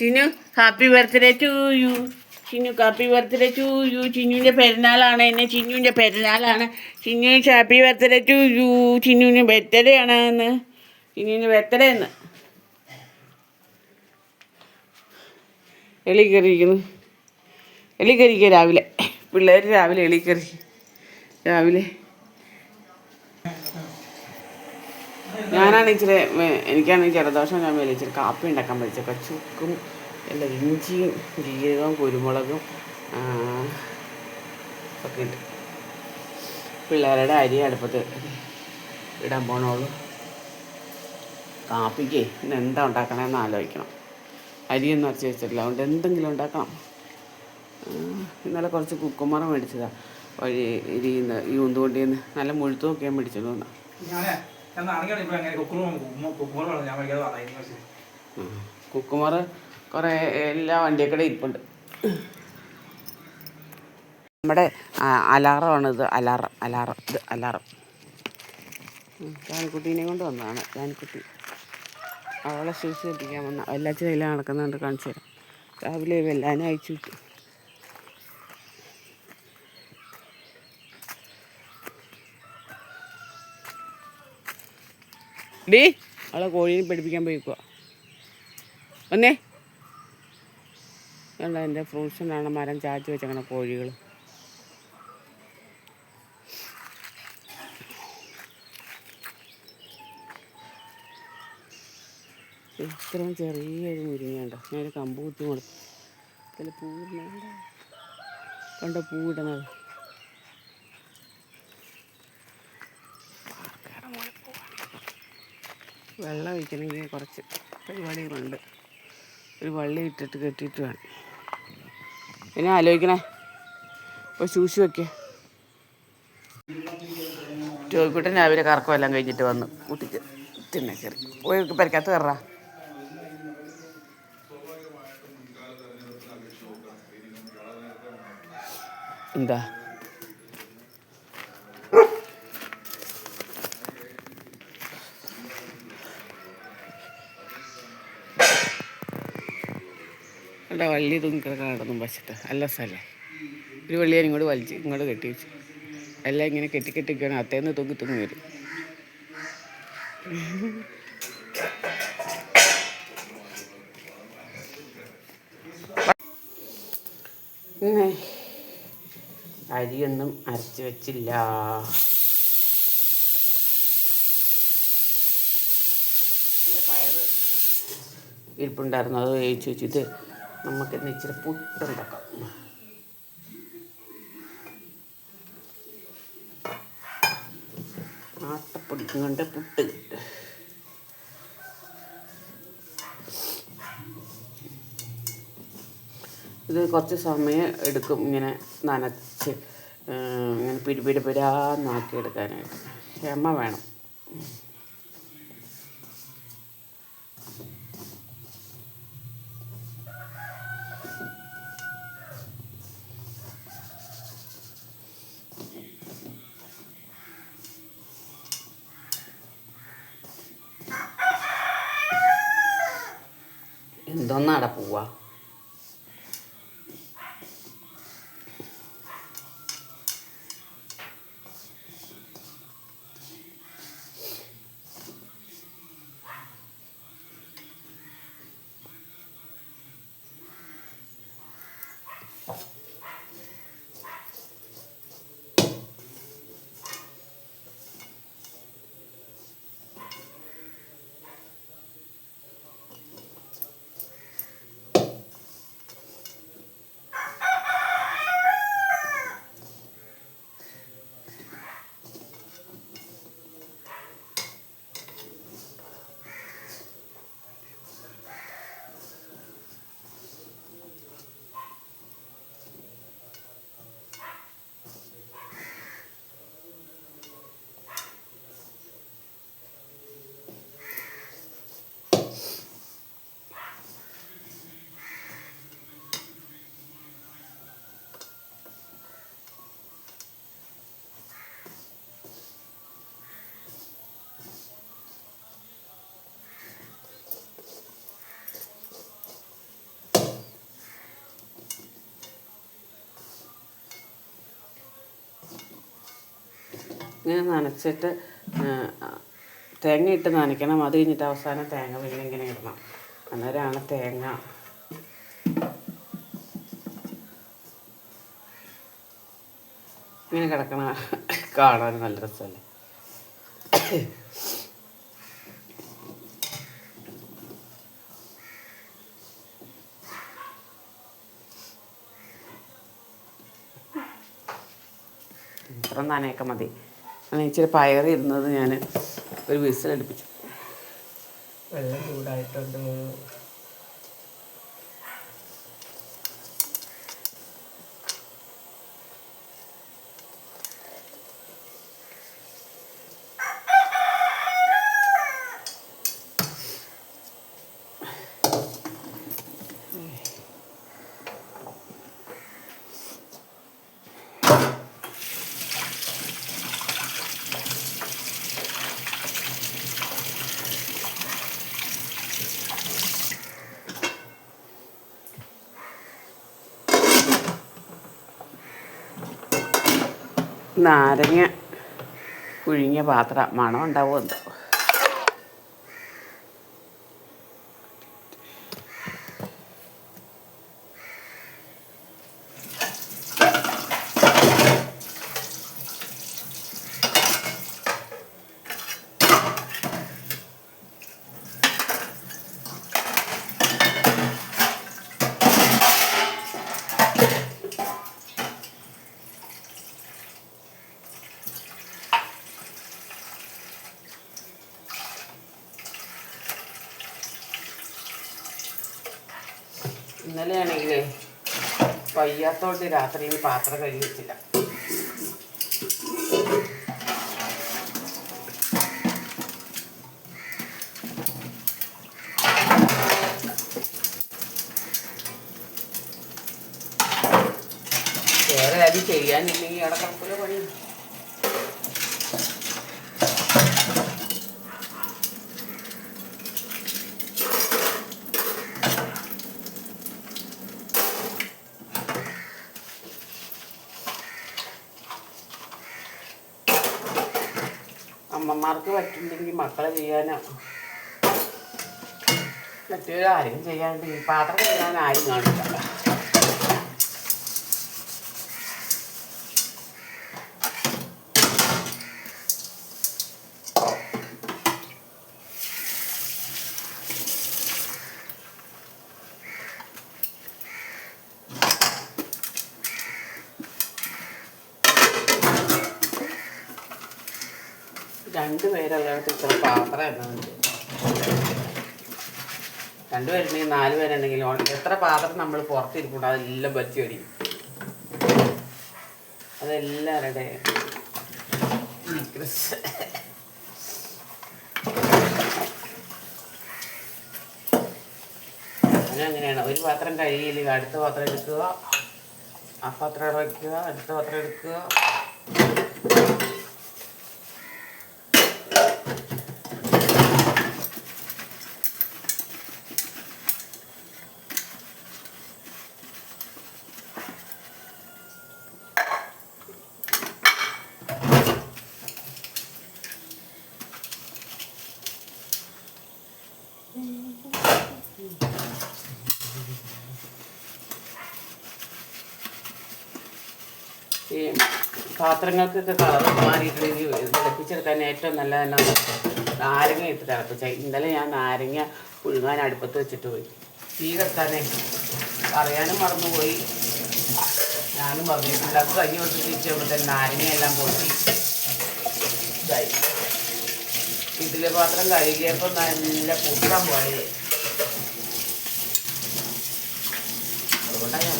Chinnu happy birthday to you Chinnu happy birthday to you ചിന്നുവിന്റെ പെരുന്നാളാണ്. എന്നെ ചിന്നുവിന്റെ പെരുന്നാളാണ്. Chinnu happy birthday to you ചിന്നുവിന് birthday ആണ് എന്ന് ചിന്നുവിന് birthday എന്ന് എളി കയറിയിരിക്കുന്നു എളി രാവിലെ. പിള്ളേർ രാവിലെ എളി രാവിലെ ഞാനാണ് ഇച്ചിരി എനിക്കാണെങ്കിൽ ജലദോഷം ഞാൻ മേലെ ഇച്ചിരി കാപ്പി ഉണ്ടാക്കാൻ പഠിച്ചത്. കച്ചുക്കും അല്ല ഇഞ്ചിയും ജീരകവും കുരുമുളകും ഒക്കെ ഉണ്ട്. പിള്ളേരുടെ അരി അടുപ്പത്ത് ഇടാൻ പോണോളൂ കാപ്പിക്ക് ഇന്ന് എന്താ ഉണ്ടാക്കണമെന്ന് ആലോചിക്കണം. അരിയൊന്നും അരച്ച് വെച്ചിട്ടില്ല. അതുകൊണ്ട് എന്തെങ്കിലും ഉണ്ടാക്കണം. ഇന്നലെ കുറച്ച് കുക്കുമറ മേടിച്ചതാണ് വഴി ഇരിക്കുന്ന ഈ ഉന്തുകൊണ്ടിന്ന് നല്ല മുഴുത്തു ഞാൻ മേടിച്ചു തോന്നാം ഞാനേ ഞാൻ നാണിക്കാണ് ഇപ്പൊ എങ്ങനെ കുക്കുറും കുക്കുറും ഞാൻ കുക്കുമർ കുറേ എല്ലാ വണ്ടിയൊക്കെ ഇരിപ്പുണ്ട്. നമ്മുടെ അലാറമാണ് ഇത് അലാറം അലാറം ഇത് അലാറം. ജാനിക്കുട്ടീനെ കൊണ്ട് വന്നതാണ്. ജാനിക്കുട്ടി അവളെ ശൂസ് കെട്ടിക്കാൻ വന്ന. എല്ലാ കയ്യിൽ നടക്കുന്നുണ്ട് കാണിച്ചു തരാം. രാവിലെ വെല്ലാനും അയച്ചു വിട്ടു. ഡീ. അവളെ കോഴീനെ പഠിപ്പിക്കാൻ പോയിക്കുക ഒന്നേ അല്ല എന്റെ ഫ്രൂട്ട്സിനാണ് മരം ചാച്ചു വെച്ചങ്ങനെ കോഴികൾ ഇത്രയും ചെറിയൊരു മുരിങ്ങയുണ്ട് ഞാനൊരു കമ്പ് കുത്തി കൊടുത്തു. ഇതിൽ കണ്ടോ പൂ പൂവിടണത്. വെള്ളം ഒഴിക്കണമെങ്കിൽ കുറച്ച് പരിപാടികളുണ്ട്. ഒരു വള്ളി ഇട്ടിട്ട് കെട്ടിയിട്ട് വേണം. പിന്നെ ആലോചിക്കണേ. ഇപ്പോൾ ശൂശി വയ്ക്കുക ജോയിക്കുട്ടൻ രാവിലെ കറക്കമെല്ലാം കഴിഞ്ഞിട്ട് വന്നു. കുട്ടിക്ക് തിന്നെ കയറി. പോയി പരിക്കകത്ത് കയറാ. എന്താ? എന്റെ വള്ളി തൂങ്ങിക്കിടക്കാൻ നടന്നും വച്ചിട്ട്. അല്ല സ്ഥലം ഒരു വള്ളിയാണ് ഇങ്ങോട്ട് വലിച്ച് ഇങ്ങോട്ട് കെട്ടി വെച്ചു. എല്ലാം ഇങ്ങനെ കെട്ടി കെട്ടിക്കാണ് അത്തേന്ന് തൂങ്ങി തൂങ്ങി വരും. പിന്നെ അരിയൊന്നും അരച്ച് വെച്ചില്ല. പയറ് ഇരിപ്പുണ്ടായിരുന്നു. അത് വേവിച്ച് വെച്ചിട്ട് നമുക്കിന്ന് ഇച്ചിരി പുട്ടുണ്ടാക്കാം ആട്ടപ്പൊടി കൊണ്ട് പുട്ട് ഇത് കുറച്ച് സമയം എടുക്കും ഇങ്ങനെ നനച്ച് ഇങ്ങനെ പിടിപിടി പിരാന്നാക്കി എടുക്കാനായിട്ട് ക്ഷമ വേണം എന്തോന്നാടാ പോവാ. ഇങ്ങനെ നനച്ചിട്ട് തേങ്ങ ഇട്ട് നനയ്ക്കണം. അത് കഴിഞ്ഞിട്ട് അവസാനം തേങ്ങ പിന്നെ ഇങ്ങനെ ഇടണം. അന്നേരമാണ് തേങ്ങ ഇങ്ങനെ കിടക്കണ കാണാൻ നല്ല രസമല്ലേ? ഇത്ര നനയൊക്കെ മതി. അങ്ങനെ ഇച്ചിരി പയറിരുന്നത് ഞാൻ ഒരു വിസിലടുപ്പിച്ചു. വെള്ളം ചൂടായിട്ടുണ്ട്. നാരങ്ങ പുഴുങ്ങിയ പാത്രം മണം ഉണ്ടാവും എന്തോ ഇന്നലെയാണെങ്കിലേ വയ്യാത്തോണ്ട് രാത്രിയിൽ പാത്രം കഴുകി വെച്ചില്ല. വേറെ ആരും ചെയ്യാനില്ലെങ്കിൽ അവിടെ കിടക്കൂല പണി അമ്മമാർക്ക് പറ്റില്ലെങ്കിൽ മക്കളെ ചെയ്യാനോ. മറ്റൊരാരും ചെയ്യാണ്ട് ഈ പാത്രം ചെയ്യാൻ ആരും കാണില്ല. രണ്ട് പേരുള്ളിടത്ത് ഇത്ര പാത്രം എന്നാണ് രണ്ടുപേരുണ്ടെങ്കിൽ നാല് പേരുണ്ടെങ്കിൽ എത്ര പാത്രം നമ്മൾ പുറത്തിരിപ്പുണ്ട്? അതെല്ലാം പറ്റി അടിയും അതെല്ലാവരുടെ അങ്ങനെയാണ്. ഒരു പാത്രം കഴിയില്ല അടുത്ത പാത്രം എടുക്കുക. ആ പാത്രം വയ്ക്കുക അടുത്ത പാത്രം എടുക്കുക. ഈ പാത്രങ്ങൾക്കൊക്കെ കളർ മാറിയിട്ടുണ്ടെങ്കിൽ തിളപ്പിച്ചെടുക്കാൻ ഏറ്റവും നല്ല തന്നെ നാരങ്ങ ഇട്ട് തിളപ്പിച്ച. ഇന്നലെ ഞാൻ നാരങ്ങ പുഴുങ്ങാൻ അടുപ്പത്ത് വെച്ചിട്ട് പോയി. തീ കത്താനേ പറയാനും മറന്നുപോയി. ഞാനും പറഞ്ഞു പിള്ളേർക്ക് കഞ്ഞി കൊടുത്ത് തിരിച്ചുമ്പോഴത്തേന് നാരങ്ങ എല്ലാം പൊട്ടി. ഇതായി. ഇതിലെ പാത്രം കഴുകിയപ്പോൾ നല്ല പൊട്ടാൻ പോലെ അതുകൊണ്ടാണ് ഞാൻ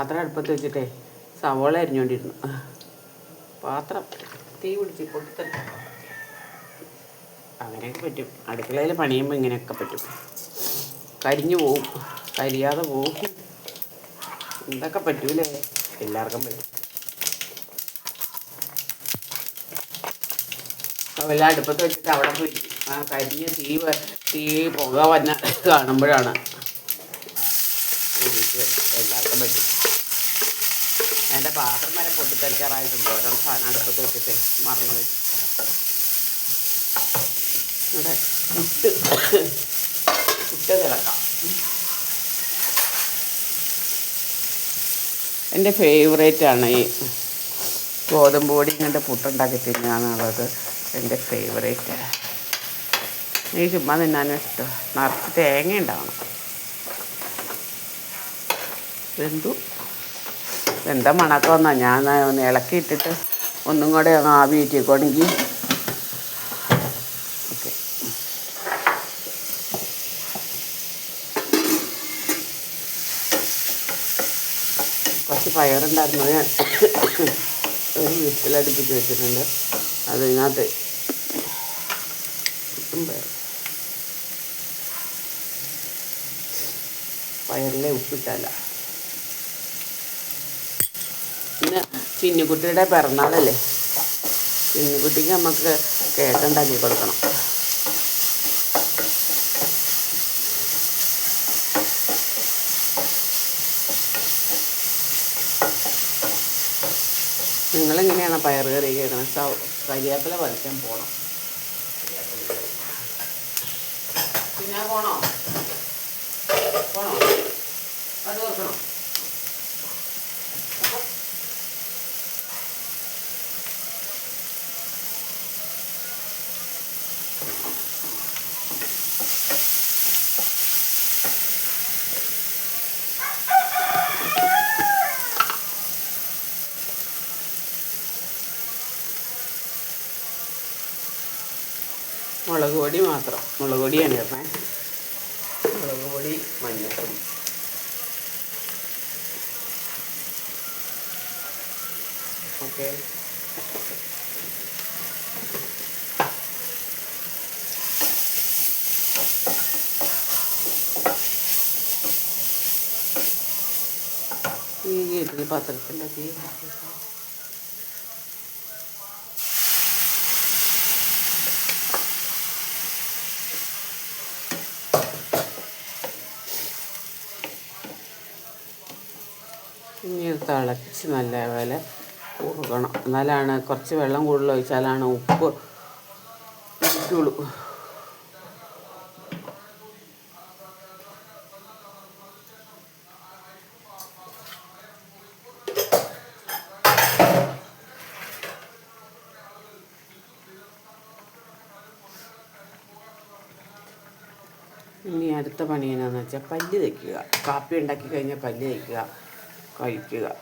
പാത്രം അടുപ്പത്ത് വെച്ചിട്ടേ സവോള അരിഞ്ഞുകൊണ്ടിരുന്നു പാത്രം. തീ പിടിച്ച് പൊട്ടിത്തല്ല അങ്ങനെയൊക്കെ പറ്റും. അടുക്കളയിൽ പണിയുമ്പോൾ ഇങ്ങനെയൊക്കെ പറ്റും. കരിഞ്ഞു പോവും. കരിയാതെ പോവും. എന്തൊക്കെ പറ്റൂലേ? എല്ലാവർക്കും പറ്റും. എല്ലാം അടുപ്പത്ത് വെച്ചിട്ട് അവിടെ പോയി. ആ കരിഞ്ഞ് തീ വ- തീ പുക വന്ന കാണുമ്പോഴാണ്. എല്ലാവർക്കും പറ്റും. എന്റെ പാത്രം വരെ പൊട്ടിത്തെറിക്കാറായിട്ടുണ്ട്. ഓരോ സാധനം അടുപ്പത്ത് വെച്ചിട്ട് മറന്നു വെച്ചു ഇവിടെ പുട്ട് പുട്ട് തിളക്കാം എന്റെ ഫേവറേറ്റ് ആണ് ഈ ഗോതമ്പ് പൊടി ഇങ്ങനത്തെ പുട്ടുണ്ടാക്കി തിന്നാന്നുള്ളത് എന്റെ ഫേവറേറ്റ് നീ ചുമ്മാ തിന്നാനും ഇഷ്ടം. നിറച്ച് തേങ്ങ ഉണ്ടാവണം. വെന്തു എന്താ മണക്ക വന്നാ? ഞാൻ ഒന്ന് ഇളക്കി ഇട്ടിട്ട് ഒന്നും കൂടെ ഒന്ന് ആവി കയറ്റിക്കോണെങ്കിൽ ഓക്കെ. കുറച്ച് പയറുണ്ടായിരുന്നു ഞാൻ ഒരു വിത്തിലടുപ്പിച്ച് വെച്ചിട്ടുണ്ട്. അതിനകത്ത് പയറിലെ ഉപ്പിട്ടല്ല. പിന്നെ ചിന്നിക്കുട്ടിയുടെ പിറന്നാളല്ലേ? ചിന്നിക്കുട്ടിക്ക് നമുക്ക് കേക്ക് ഉണ്ടാക്കി കൊടുക്കണം. നിങ്ങളെങ്ങനെയാണ് പയർ കറി കേൾക്കണം? കരിയാപ്പില വലിക്കാൻ പോകണം പിന്നെ പോണോ പോണോ അത് വെക്കണം മുളക് പൊടി മാത്രം. മുളക് പൊടിയാണ് ഇടണേ മുളക് പൊടി മഞ്ഞൾപ്പൊടി. ഓക്കെ. ഈ ഇഡ്ഡലി പാത്രത്തിന്റെ തീ തിളച്ച് നല്ല പോലെ കുറുകണം എന്നാലാണ് കുറച്ച് വെള്ളം കൂടുതൽ ഒഴിച്ചാലാണ് ഉപ്പ് ഇട്ടുള്ളൂ ഇനി അടുത്ത പണി എന്നാന്ന് വെച്ചാൽ പല്ല് തയ്ക്കുക കാപ്പി ഉണ്ടാക്കി കഴിഞ്ഞാൽ പല്ല് തയ്ക്കുക 深い池だ。